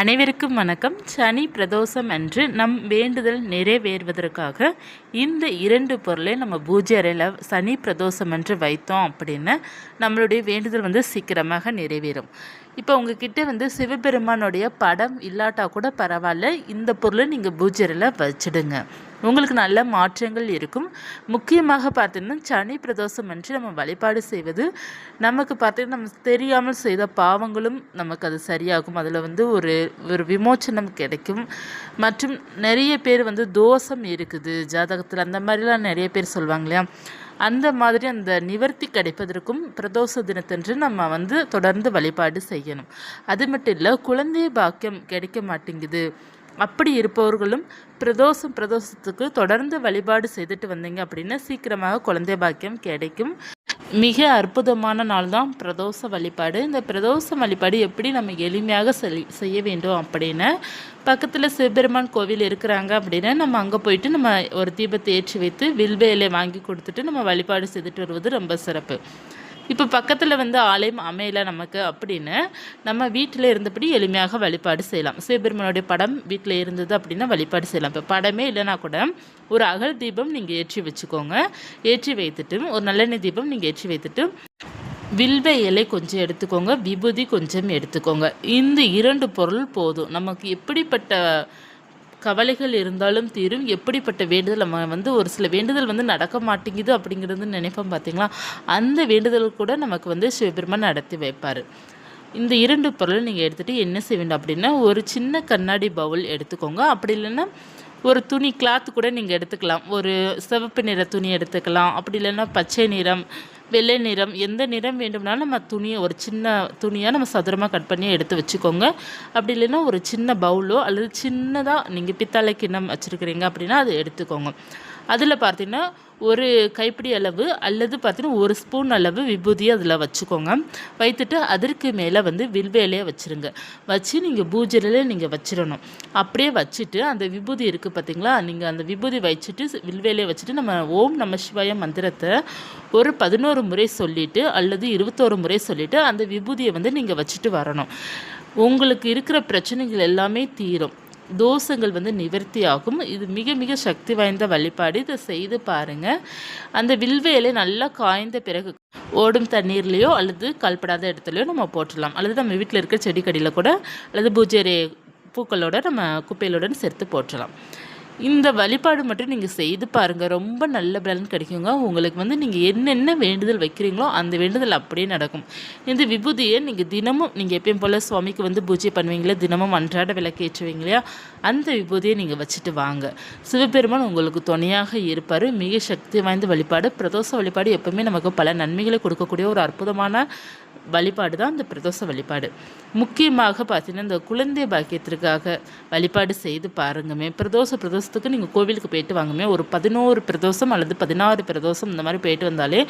அனைவருக்கும் வணக்கம். சனி பிரதோஷம் அன்று நம் வேண்டுதல் நிறைவேறுவதற்காக இந்த இரண்டு பொருளை நம்ம பூஜை அறையில் சனி பிரதோஷம் அன்று வைத்தோம் அப்படின்னு நம்மளுடைய வேண்டுதல் வந்து சீக்கிரமாக நிறைவேறும். இப்போ உங்ககிட்ட வந்து சிவபெருமானுடைய படம் இல்லாட்டா கூட பரவாயில்ல. இந்த பொருளை நீங்கள் பூஜரில் வச்சிடுங்க. உங்களுக்கு நல்ல மாற்றங்கள் இருக்கும். முக்கியமாக பார்த்தீங்கன்னா சனி பிரதோஷம் என்று நம்ம வழிபாடு செய்வது நமக்கு பார்த்தீங்கன்னா நம்ம தெரியாமல் செய்த பாவங்களும் நமக்கு அது சரியாகும். அதில் வந்து ஒரு ஒரு விமோச்சனம் கிடைக்கும். மற்றும் நிறைய பேர் வந்து தோஷம் இருக்குது. ஜாதகத்தில் அந்த மாதிரிலாம் நிறைய பேர் சொல்லுவாங்க இல்லையா? அந்த மாதிரி அந்த நிவர்த்தி கிடைப்பதற்கும் பிரதோஷ தினத்தன்று நம்ம வந்து தொடர்ந்து வழிபாடு செய்யணும். அது மட்டும் இல்லை குழந்தை பாக்கியம் கிடைக்க மாட்டேங்குது. அப்படி இருப்பவர்களும் பிரதோஷம் பிரதோஷத்துக்கு தொடர்ந்து வழிபாடு செய்துட்டு வந்தீங்க அப்படின்னா சீக்கிரமாக குழந்தை பாக்கியம் கிடைக்கும். மிக அற்புதமான நாள் தான் பிரதோஷ வழிபாடு. இந்த பிரதோஷ வழிபாடு எப்படி நம்ம எளிமையாக செய்ய வேண்டும் அப்படின்னு பக்கத்தில் சிவபெருமான் கோவில் இருக்கிறாங்க அப்படின்னா நம்ம அங்கே போயிட்டு நம்ம ஒரு தீபத்தை ஏற்றி வைத்து வில்வேலை வாங்கி கொடுத்துட்டு நம்ம வழிபாடு செய்துட்டு வருவது ரொம்ப சிறப்பு. இப்போ பக்கத்தில் வந்து ஆலயம் அமையல நமக்கு அப்படின்னு நம்ம வீட்டில் இருந்தபடி எளிமையாக வழிபாடு செய்யலாம். சிவபெருமனுடைய படம் வீட்டில் இருந்தது அப்படின்னா வழிபாடு செய்யலாம். இப்போ படமே இல்லைனா கூட ஒரு அகல் தீபம் நீங்கள் ஏற்றி வச்சுக்கோங்க. ஏற்றி வைத்துட்டு ஒரு நல்லெண்ணெய் தீபம் நீங்கள் ஏற்றி வைத்துட்டு வில்வ இலை கொஞ்சம் எடுத்துக்கோங்க விபூதி கொஞ்சம் எடுத்துக்கோங்க. இந்த இரண்டு பொருள் போதும். நமக்கு எப்படிப்பட்ட கவலைகள் இருந்தாலும் தீரும். எப்படிப்பட்ட வேண்டுதல்? நம்ம வந்து ஒரு சில வேண்டுதல் வந்து நடக்க மாட்டேங்குது அப்படிங்கிறது நினைப்போம் பார்த்தீங்களா அந்த வேண்டுதல் கூட நமக்கு வந்து சிவபெருமான் நடத்தி வைப்பார். இந்த இரண்டு பொருள் நீங்கள் எடுத்துகிட்டு என்ன செய்ய வேண்டும் அப்படின்னா ஒரு சின்ன கண்ணாடி பவுல் எடுத்துக்கோங்க. அப்படி இல்லைன்னா ஒரு துணி கிளாத் கூட நீங்கள் எடுத்துக்கலாம். ஒரு சிவப்பு நிற துணி எடுத்துக்கலாம். அப்படி இல்லைன்னா பச்சை நிறம் வெள்ளை நிறம் எந்த நிறம் வேண்டும்னாலும் நம்ம துணியை ஒரு சின்ன துணியாக நம்ம சதுரமாக கட் பண்ணி எடுத்து வச்சுக்கோங்க. அப்படி இல்லைன்னா ஒரு சின்ன பவுலோ அல்லது சின்னதாக நீங்கள் பித்தளை கிண்ணம் வச்சுருக்கிறீங்க அப்படின்னா அது எடுத்துக்கோங்க. அதில் பார்த்தீங்கன்னா ஒரு கைப்பிடி அளவு அல்லது பார்த்தீங்கன்னா ஒரு ஸ்பூன் அளவு விபூதியை அதில் வச்சுக்கோங்க. வைத்துட்டு அதற்கு மேலே வந்து வில்வேலையை வச்சுருங்க. வச்சு நீங்கள் பூஜையில் நீங்கள் வச்சிடணும். அப்படியே வச்சுட்டு அந்த விபூதி இருக்குது பார்த்தீங்களா நீங்கள் அந்த விபூதி வச்சுட்டு வில்வேலையை வச்சுட்டு நம்ம ஓம் நம சிவாய மந்திரத்தை ஒரு பதினோரு முறை சொல்லிவிட்டு அல்லது இருபத்தோரு முறை சொல்லிவிட்டு அந்த விபூதியை வந்து நீங்கள் வச்சுட்டு வரணும். உங்களுக்கு இருக்கிற பிரச்சனைகள் எல்லாமே தீரும். தோஷங்கள் வந்து நிவர்த்தி ஆகும் இது மிக மிக சக்தி வாய்ந்த வழிபாடு. இதை செய்து பாருங்கள் அந்த வில்வேலை நல்லா காய்ந்த பிறகு ஓடும் தண்ணீர்லேயோ அல்லது கல்படாத இடத்துலையோ நம்ம போட்டுடலாம் அல்லது நம்ம வீட்டில் இருக்க செடிக்கடியில் கூட அல்லது பூஜை பூக்களோட நம்ம குப்பையிலோட சேர்த்து போட்டுடலாம் இந்த வழிபாடு மட்டும் நீங்கள் செய்து பாருங்கள் ரொம்ப நல்ல பலன் கிடைக்குங்க. உங்களுக்கு வந்து நீங்கள் என்னென்ன வேண்டுதல் வைக்கிறீங்களோ அந்த வேண்டுதல் அப்படியே நடக்கும். இந்த விபூதியை நீங்கள் தினமும் நீங்கள் எப்பயும் போல் சுவாமிக்கு வந்து பூஜை பண்ணுவீங்களா தினமும் அன்றாட விளக்கு ஏற்றுவீங்க இல்லையா? அந்த விபூதியை நீங்கள் வச்சுட்டு வாங்க. சிவபெருமான் உங்களுக்கு துணையாக இருப்பார். மிக சக்தி வாய்ந்த வழிபாடு பிரதோஷ வழிபாடு எப்பவுமே நமக்கு பல நன்மைகளை கொடுக்கக்கூடிய ஒரு அற்புதமான வழிபாடு தான் இந்த பிரதோஷ வழிபாடு. முக்கியமாக பார்த்தீங்கன்னா இந்த குழந்தை பாக்கியத்திற்காக வழிபாடு செய்து பாருங்கமே. பிரதோஷ பிரதோஷத்துக்கு நீங்கள் கோவிலுக்கு போயிட்டு வாங்கமே. ஒரு பதினோரு பிரதோஷம் அல்லது பதினாறு பிரதோஷம் இந்த மாதிரி போயிட்டு வந்தாலே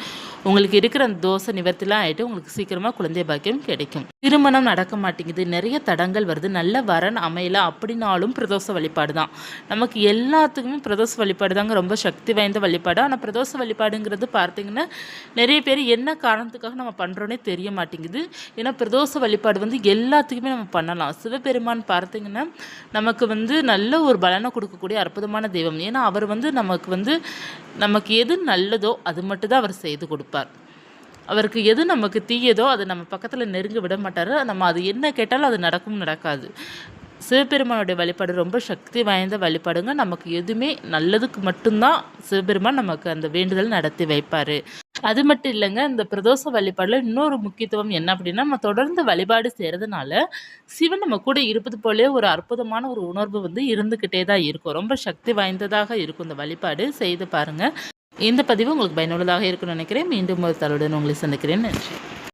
உங்களுக்கு இருக்கிற அந்த தோசை நிவர்த்திலாம் ஆகிட்டு உங்களுக்கு சீக்கிரமாக குழந்தை பாக்கியம் கிடைக்கும். திருமணம் நடக்க மாட்டேங்குது. நிறைய தடங்கள் வருது. நல்ல வரன் அமையல அப்படின்னாலும் பிரதோஷ வழிபாடு தான். நமக்கு எல்லாத்துக்குமே பிரதோஷ வழிபாடு தாங்க ரொம்ப சக்தி வாய்ந்த வழிபாடு? ஆனால் பிரதோஷ வழிபாடுங்கிறது பார்த்தீங்கன்னா நிறைய பேர் என்ன காரணத்துக்காக நம்ம பண்ணுறோன்னே தெரிய மாட்டேங்குது. ஏன்னா பிரதோஷ வழிபாடு வந்து எல்லாத்துக்குமே நம்ம பண்ணலாம். சிவபெருமான் பார்த்தீங்கன்னா நமக்கு வந்து நல்ல ஒரு பலனை கொடுக்கக்கூடிய அற்புதமான தெய்வம். ஏன்னா அவர் வந்து நமக்கு வந்து நமக்கு எது நல்லதோ அது மட்டும் தான் அவர் செய்து கொடுப்பார். அவருக்கு எது நமக்கு தீயதோ அதை நம்ம பக்கத்தில் நெருங்க விட மாட்டார். நம்ம அது என்ன கேட்டாலும் அது நடக்கும் நடக்காது. சிவபெருமானுடைய வழிபாடு ரொம்ப சக்தி வாய்ந்த வழிபாடுங்க. நமக்கு எதுவுமே நல்லதுக்கு மட்டும்தான் சிவபெருமான் நமக்கு அந்த வேண்டுதல் நடத்தி வைப்பார். அது மட்டும் இல்லைங்க இந்த பிரதோஷ வழிபாடில் இன்னொரு முக்கியத்துவம் என்ன அப்படின்னா நம்ம தொடர்ந்து வழிபாடு செய்கிறதுனால சிவன் நம்ம கூட இருப்பது போலே ஒரு அற்புதமான ஒரு உணர்வு வந்து இருந்துக்கிட்டே தான் இருக்கும். ரொம்ப சக்தி வாய்ந்ததாக இருக்கும் இந்த வழிபாடு. செய்து பாருங்கள் இந்த பதிவு உங்களுக்கு பயனுள்ளதாக இருக்கும்னு நினைக்கிறேன். மீண்டும் ஒரு தலுடன் உங்களை சந்திக்கிறேன். நன்றி.